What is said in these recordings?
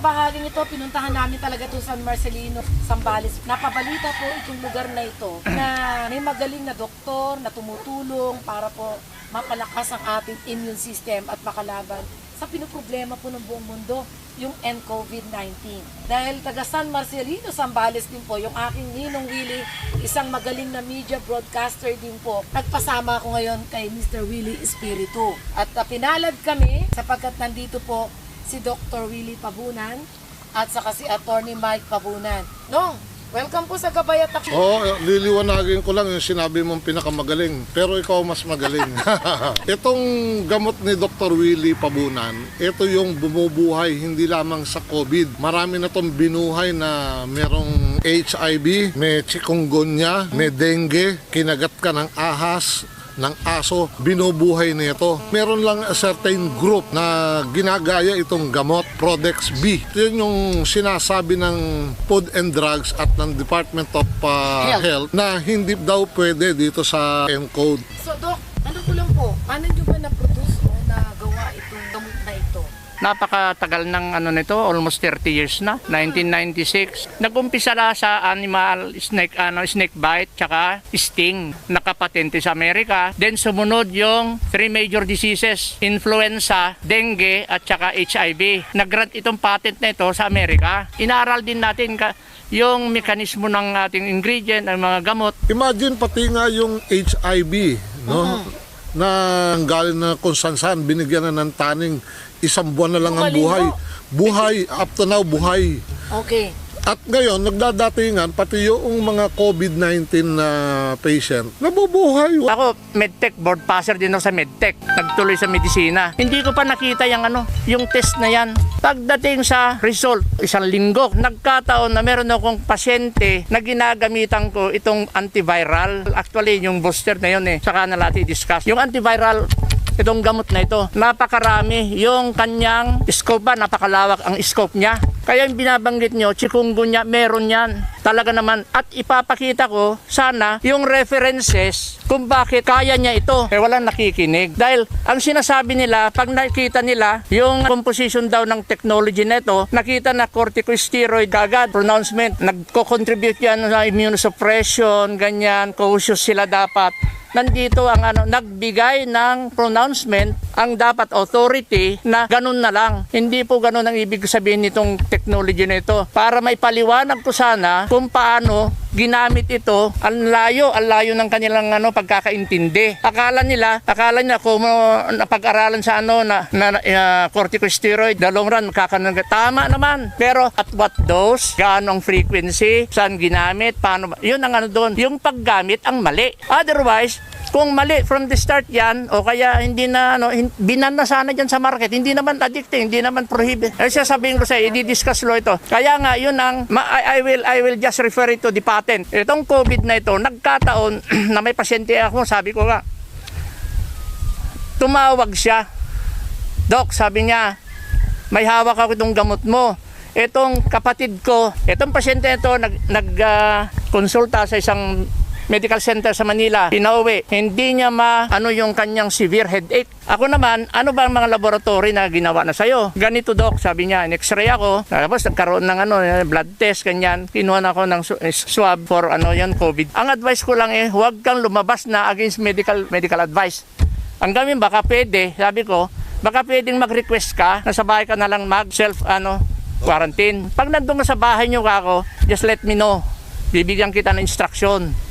sa bahaging ito, pinuntahan namin talaga to San Marcelino, Zambales. Napabalita po itong lugar na ito na may magaling na doktor na tumutulong para po mapalakas ang ating immune system at makalaban sa pinoproblema po ng buong mundo, yung NCOVID-19. Dahil taga San Marcelino, Zambales din po, yung aking Ninong Willie, isang magaling na media broadcaster din po. Nagpasama ako ngayon kay Mr. Willie Espiritu. At uh, pinalad kami sapagkat nandito po si Dr. Willie Pabunan at saka si Attorney Mike Pabunan. No, welcome po sa Gabay at. Oo, liliwanagin ko lang yung sinabi mong pinakamagaling. Pero ikaw mas magaling. Itong gamot ni Dr. Willie Pabunan, ito yung bumubuhay hindi lamang sa COVID. Marami na tong binuhay na merong HIV, may chikungunya, may dengue, kinagat ka ng ahas, ng aso, binubuhay nito. Meron lang a certain group na ginagaya itong gamot, Prodex B. Ito yun yung sinasabi ng Food and Drugs at ng Department of uh, Health. Health. na hindi daw pwede dito sa M-Code. So, Doc, ano ko lang po, paano nyo ba Napakatagal ng ano nito, almost 30 years na, 1996. Nag-umpisa na sa animal snake ano snake bite tsaka sting, nakapatente sa Amerika. Then sumunod yung three major diseases, influenza, dengue at tsaka HIV. Nag-grant itong patent na ito sa Amerika. Inaaral din natin ka, yung mekanismo ng ating ingredient, ng mga gamot, Imagine pati nga yung HIV, no? Na ang galing na kung saan binigyan na ng taning isang buwan na lang ang buhay. Buhay, up to now, buhay. Okay. At ngayon, nagdadatingan, pati yung mga COVID-19 na patient, nabubuhay. Ako, medtech, board passer din ako sa medtech. Nagtuloy sa medisina. Hindi ko pa nakita yung ano, yung test na yan. Pagdating sa result, isang linggo, nagkataon na meron akong pasyente na ginagamitan ko itong antiviral. Actually, yung booster na yun eh. Saka na natin discuss. Yung antiviral, itong gamot na ito. Napakarami. Yung kanyang scope ba, napakalawak ang scope niya. Kaya yung binabanggit nyo, chikungunya, meron yan. Talaga naman. At ipapakita ko, sana, yung references kung bakit kaya niya ito. Eh, walang nakikinig. Dahil ang sinasabi nila, pag nakita nila yung composition daw ng technology nito, nakita na corticosteroid kagad, pronouncement, nagko-contribute yan sa immunosuppression, ganyan, cautious sila dapat nandito ang ano nagbigay ng pronouncement ang dapat authority na ganun na lang. Hindi po ganun ang ibig sabihin nitong technology na ito. Para may paliwanag ko sana kung paano ginamit ito, ang layo, ang layo ng kanilang ano pagkakaintindi. Akala nila, akala nila kung uh, napag-aralan sa ano na, na uh, corticosteroid, the long run makakanaga. Tama naman. Pero at what dose, gaano ang frequency, saan ginamit, paano? Yun ang ano doon. Yung paggamit ang mali. Otherwise, kung mali from the start yan o kaya hindi na ano binan na sana diyan sa market hindi naman addicting hindi naman prohibit ay sasabihin ko sa i-discuss lo ito. Kaya nga yun ang ma- I, I will I will just refer it to the patent. Itong covid na ito nagkataon na may pasyente ako sabi ko nga tumawag siya. Doc sabi niya may hawak ako itong gamot mo. Itong kapatid ko itong pasyente ito nag nag ah, konsulta sa isang medical center sa Manila, pinauwi. Hindi niya ma ano yung kanyang severe headache. Ako naman, ano ba ang mga laboratory na ginawa na sa'yo? Ganito doc, sabi niya, in-x-ray ako. Tapos nagkaroon ng ano, eh, blood test, kanyan. Kinuha na ako ng eh, swab for ano yan, COVID. Ang advice ko lang eh, huwag kang lumabas na against medical medical advice. Ang gamin baka pwede, sabi ko, baka pwedeng mag-request ka na sa bahay ka na lang mag self ano quarantine. Pag nandun ka sa bahay niyo kako, just let me know. Bibigyan kita ng instruction.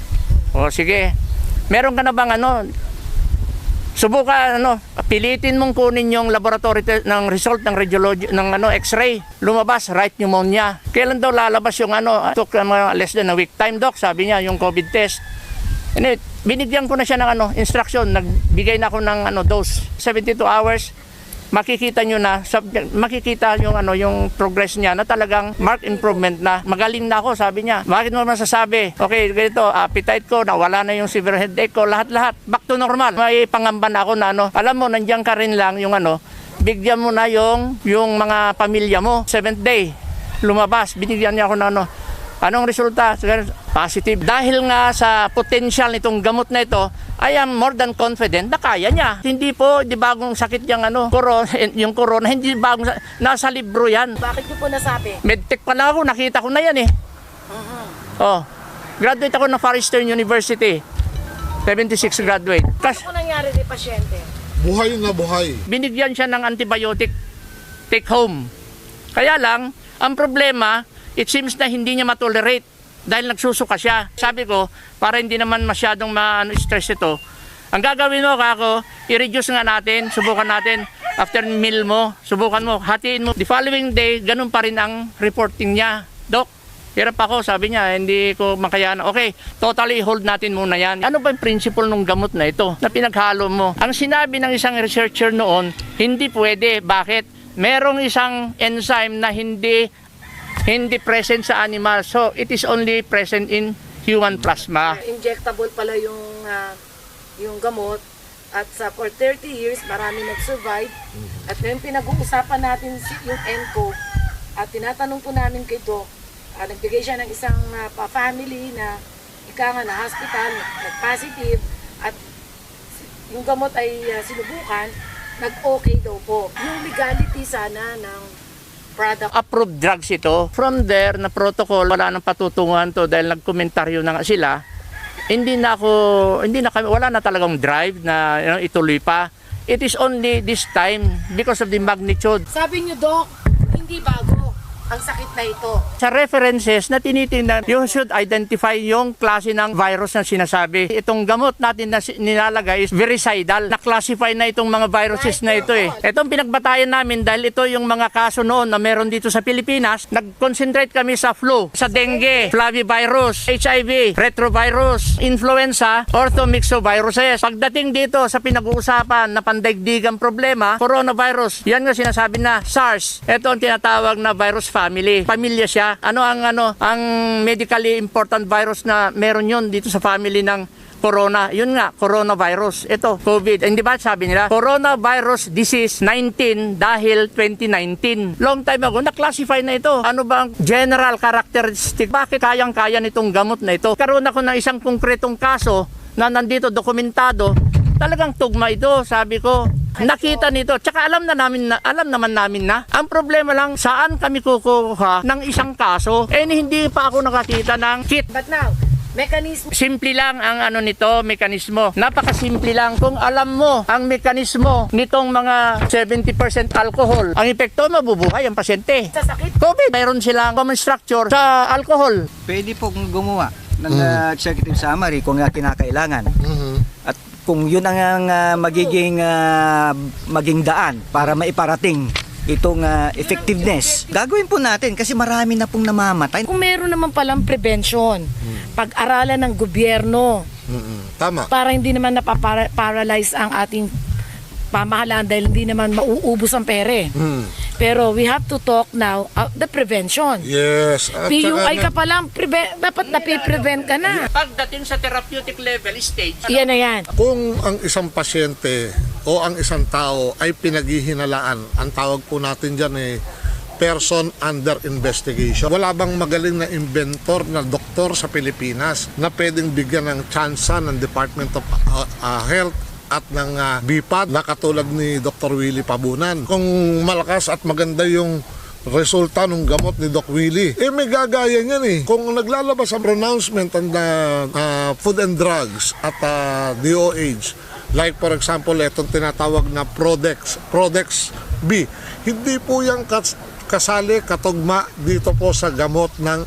O sige. Meron ka na bang ano Subukan ano, pilitin mong kunin yung laboratory ng result ng radiology ng ano X-ray. Lumabas right pneumonia. Kailan daw lalabas yung ano, took uh, mga less than a week time doc, sabi niya yung COVID test. Anyway, binigyan ko na siya ng ano, instruction, nagbigay na ako ng ano dose, 72 hours. Makikita nyo na, sub- makikita yung ano, yung progress niya na talagang marked improvement na. Magaling na ako, sabi niya. Bakit mo masasabi? Okay, ganito, appetite ko, nawala na yung severe headache ko, lahat-lahat. Back to normal. May pangamba na ako na ano, alam mo, nandiyan ka rin lang yung ano, bigyan mo na yung, yung mga pamilya mo. Seventh day, lumabas, binigyan niya ako na ano, Anong resulta? Positive. Dahil nga sa potential nitong gamot na ito, I am more than confident na kaya niya. Hindi po, di bagong sakit yung ano, corona, yung corona, hindi bagong, sa- nasa libro yan. Bakit niyo po nasabi? Medtech pa lang ako, nakita ko na yan eh. Oh, graduate ako ng Far Eastern University. 76 graduate. Kas, Ano po nangyari ni pasyente? Buhay na buhay. binigyan siya ng antibiotic take home. Kaya lang, ang problema, it seems na hindi niya matolerate dahil nagsusuka siya. Sabi ko, para hindi naman masyadong ma-stress ito, ang gagawin mo, kako, i-reduce nga natin, subukan natin. After meal mo, subukan mo, hatiin mo. The following day, ganun pa rin ang reporting niya. Doc, hirap ako, sabi niya, hindi ko makayanan. Okay, totally hold natin muna yan. Ano ba yung principle ng gamot na ito na pinaghalo mo? Ang sinabi ng isang researcher noon, hindi pwede. Bakit? Merong isang enzyme na hindi hindi present sa animal. So, it is only present in human plasma. injectable pala yung ah, yung gamot at sa for 30 years marami nag-survive at ngayon pinag-uusapan natin yung ENCO at tinatanong po namin kay Doc ah, nagbigay siya ng isang ah, pa-family na ika nga na hospital nag-positive at yung gamot ay ah, sinubukan nag-okay daw po yung legality sana ng product approved drugs ito. From there, na protocol, wala nang patutunguhan to dahil nagkomentaryo na nga sila. Hindi na ako, hindi na kami, wala na talagang drive na you know, ituloy pa. It is only this time because of the magnitude. sabi niyo Doc hindi bago ang sakit na ito Sa references na tinitingnan, you should identify yung klase ng virus na sinasabi. Itong gamot natin na nilalagay is vericidal. Na-classify na itong mga viruses na ito eh. Itong pinagbatayan namin dahil ito yung mga kaso noon na meron dito sa Pilipinas, nag-concentrate kami sa flu, sa dengue, flavivirus, HIV, retrovirus, influenza, orthomyxoviruses. Pagdating dito sa pinag-uusapan na pandaigdigang problema, coronavirus, yan nga sinasabi na SARS. Ito ang tinatawag na virus family. Pamilya siya. Ano ang ano ang medically important virus na meron yun dito sa family ng corona. Yun nga, coronavirus. Ito, COVID. Hindi ba sabi nila? Coronavirus disease 19 dahil 2019. Long time ago, na-classify na ito. Ano ba ang general characteristic? Bakit kayang-kaya nitong gamot na ito? Karoon ako ng isang konkretong kaso na nandito dokumentado. Talagang tugma ito, sabi ko. Nakita nito, tsaka alam na namin na, alam naman namin na. Ang problema lang, saan kami kukuha ng isang kaso? Eh, hindi pa ako nakakita ng kit But now, mechanism Simple lang ang ano nito, mekanismo. Napakasimple lang. Kung alam mo ang mekanismo nitong mga 70% alcohol, ang epekto mabubuhay ang pasyente. sa sakit, COVID, mayroon silang common structure sa alcohol. Pwede po gumawa ng uh, executive summary kung kinakailangan. At kung yun ang uh, magiging uh, maging daan para maiparating itong uh, effectiveness, gagawin po natin kasi marami na pong namamatay. kung meron naman palang prevention, pag-aralan ng gobyerno Mm-mm. Tama. para hindi naman napaparalyze ang ating pamahalaan dahil hindi naman mauubos ang pere. Mm. Pero we have to talk now uh, the prevention. Yes. At PUI saka ka pa lang, preve- dapat napiprevent ka na. Pagdating sa therapeutic level stage, Yan na yan. Kung ang isang pasyente o ang isang tao ay pinaghihinalaan, ang tawag po natin dyan eh, person under investigation. Wala bang magaling na inventor na doktor sa Pilipinas na pwedeng bigyan ng tsansa ng Department of uh, uh, Health at ng uh, BIPAD na katulad ni Dr. Willie Pabunan. Kung malakas at maganda yung resulta ng gamot ni Doc Willie. Eh may gagaya niyan eh. Kung naglalabas ang pronouncement ng uh, Food and Drugs at uh, DOH, like for example, itong tinatawag na Prodex, Prodex B, hindi po yung kas- kasali katugma dito po sa gamot ng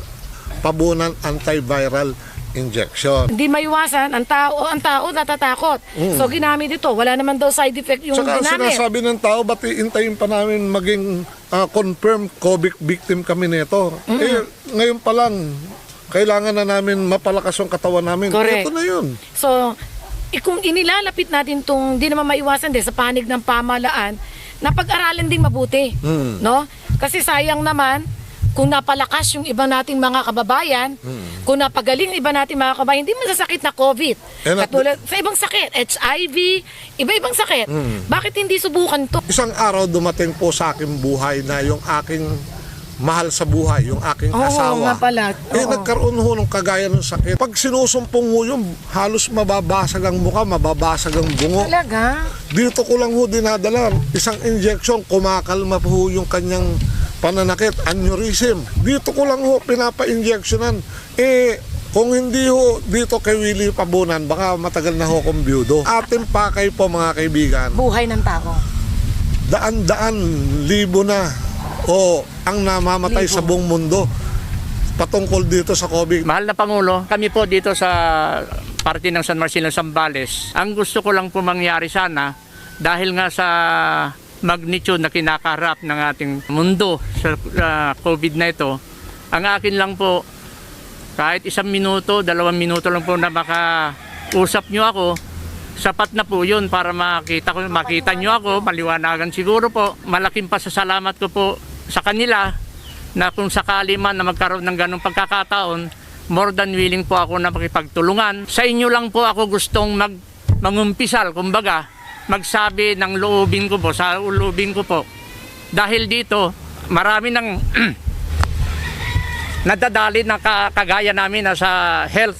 pabunan antiviral injection. Hindi maiwasan, ang tao, ang tao natatakot. So ginamit ito, wala naman daw side effect yung Tsaka ang ginamit. sinasabi ng tao, ba't iintayin pa namin maging ah, confirmed COVID victim kami nito? Eh, ngayon pa lang, kailangan na namin mapalakas yung katawan namin. Correct. Ito na yun. So, eh, kung inilalapit natin itong, di naman maiwasan din sa panig ng pamalaan, na pag-aralan din mabuti. Hmm. No? Kasi sayang naman, kung napalakas yung iba nating mga kababayan, kung napagaling yung iba nating mga kababayan, hindi masasakit na COVID. Hmm. And at- Katulad sa ibang sakit, HIV, iba-ibang sakit. Hmm. Bakit hindi subukan to? Isang araw dumating po sa aking buhay na yung aking mahal sa buhay, yung aking Oo asawa. nga pala. Eh, Oo. nagkaroon ho ng kagaya ng sakit. Pag sinusumpong mo yun, halos mababasag ang mukha, mababasag ang bungo. Talaga? Dito ko lang ho dinadala. Isang injection, kumakalma po ho yung kanyang pananakit, aneurysm. Dito ko lang ho pinapa-injectionan. Eh, kung hindi ho dito kay Willie Pabunan, baka matagal na ho kong byudo. Ating pakay po mga kaibigan, Buhay ng tao. daan-daan, libo na o ang namamatay Libo. sa buong mundo patungkol dito sa COVID. Mahal na Pangulo, kami po dito sa parte ng San Marcelino Zambales, ang gusto ko lang po mangyari sana dahil nga sa magnitude na kinakaharap ng ating mundo sa uh, COVID na ito, ang akin lang po, kahit isang minuto, dalawang minuto lang po na makausap nyo ako, sapat na po yun para makita, ko, makita nyo ako, maliwanagan siguro po. Malaking pasasalamat ko po sa kanila na kung sakali man na magkaroon ng ganong pagkakataon, more than willing po ako na makipagtulungan. Sa inyo lang po ako gustong mag, mangumpisal, kumbaga, magsabi ng loobin ko po, sa loobin ko po. Dahil dito, marami ng nadadali na ka- kagaya namin na sa health,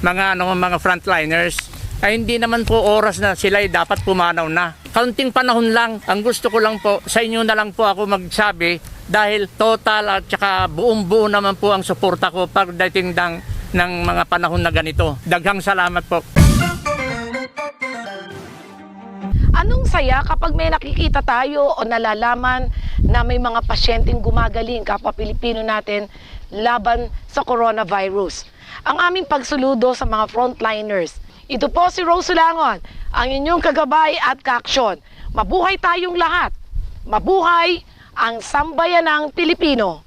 mga ano, mga frontliners, ay hindi naman po oras na sila ay dapat pumanaw na. Kaunting panahon lang, ang gusto ko lang po, sa inyo na lang po ako magsabi dahil total at saka buong buo naman po ang suporta ko pagdating ng, ng mga panahon na ganito. Daghang salamat po. Anong saya kapag may nakikita tayo o nalalaman na may mga pasyenteng gumagaling kapwa Pilipino natin laban sa coronavirus? Ang aming pagsuludo sa mga frontliners. Ito po si Rose Langon, ang inyong kagabay at kaaksyon. Mabuhay tayong lahat. Mabuhay ang sambayanang Pilipino.